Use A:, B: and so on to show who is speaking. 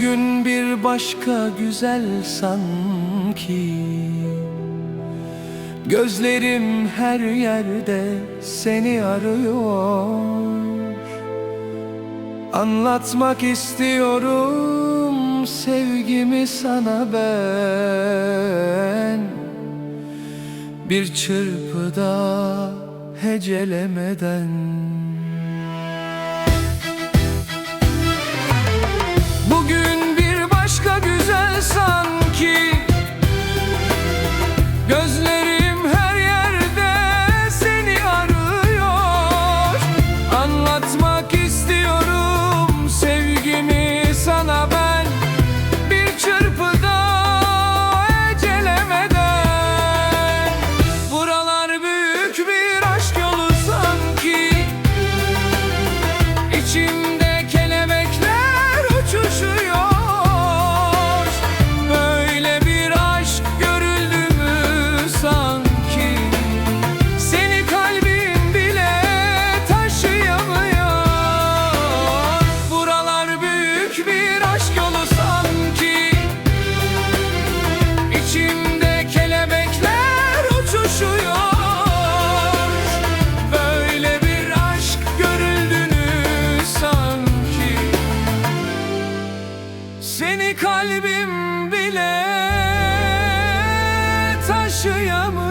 A: Bugün bir başka güzel sanki. Gözlerim her yerde seni arıyor. Anlatmak istiyorum sevgimi sana ben. Bir çırpıda hecelemeden. the sun. kalbim bile taşıyamaz